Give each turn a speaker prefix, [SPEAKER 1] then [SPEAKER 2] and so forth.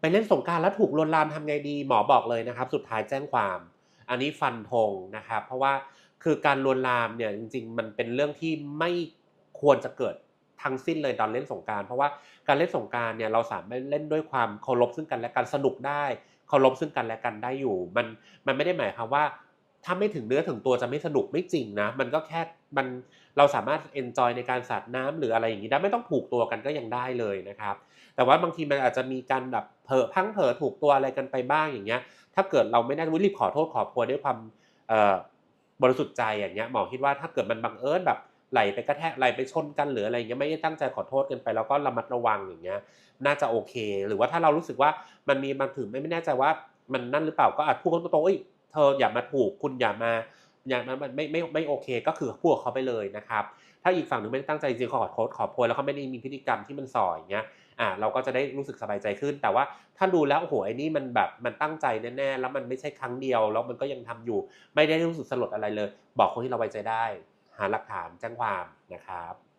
[SPEAKER 1] ไปเล่นสงการแล้วถูกลวนลามทำไงดีหมอบอกเลยนะครับ สุดท้ายแจ้งความ อันนี้ฟันธงนะครับ เพราะว่าคือการลวนลามเนี่ยจริง ๆ มันเป็นเรื่องที่ไม่ควรจะเกิดทั้งสิ้นเลยตอนเล่นสงการเพราะว่าการเล่นสงการเนี่ยเราสามารถเล่นด้วยความเคารพซึ่งกันและกันสนุกได้เคารพซึ่งกันและกันได้อยู่ มันมันไม่ได้หมายความว่า ถ้าไม่ถึงเนื้อถึงตัวจะไม่สนุกไม่จริงนะ มันก็แค่มันเราสามารถเอนจอยในการสาดน้ำหรืออะไรอย่างนี้ได้ไม่ต้องผูกตัวกันก็ยังได้เลยนะครับ แต่ว่าบางทีมันอาจจะมีการแบบเผลอพังเผลอถูกตัวอะไรกันไปบ้างอย่างเงี้ย ถ้าเกิดเราไม่ได้รีบขอโทษขอโพยด้วยความบริสุทธิ์ใจอย่างเงี้ยหมอคิดว่าถ้าเกิดมันบังเอิญแบบไหลไปกระแทกไหลไปชนกันหรืออะไรเงี้ยไม่ได้ตั้งใจขอโทษกันไปแล้วก็ระมัดระวังอย่างเงี้ยน่าจะโอเค หรือว่าถ้าเรารู้สึกว่ามันมีบางถึงไม่ไม่แน่ใจว่ามันนั่นหรือเปล่าก็อาจพูดกันตรงๆเอ้ย เธออย่ามาถูกคุณอย่ามาอย่างนั้นมันไม่ไม่ไม่โอเคก็คือพูดกับเขาไปเลยนะครับ ถ้าอีกฝั่งหนึ่งไม่ได้ตั้งใจจริงขอโทษขอโพยแล้วเขาไม่ได้มีพฤติกรรมที่มันส่ออย่างเงี้ยอ่าเราก็จะได้รู้สึกสบายใจขึ้น แต่ว่าถ้าดูแล้วโอ้โหไอ้นี่มันแบบมันตั้งใจแน่ๆแล้วมันไม่ใช่ครั้งเดียว แล้วมันก็ยังทำอยู่ ไม่ได้รู้สึกสลดอะไรเลย บอกคนที่เราไว้ใจได้ หาหลักฐานแจ้งความนะครับ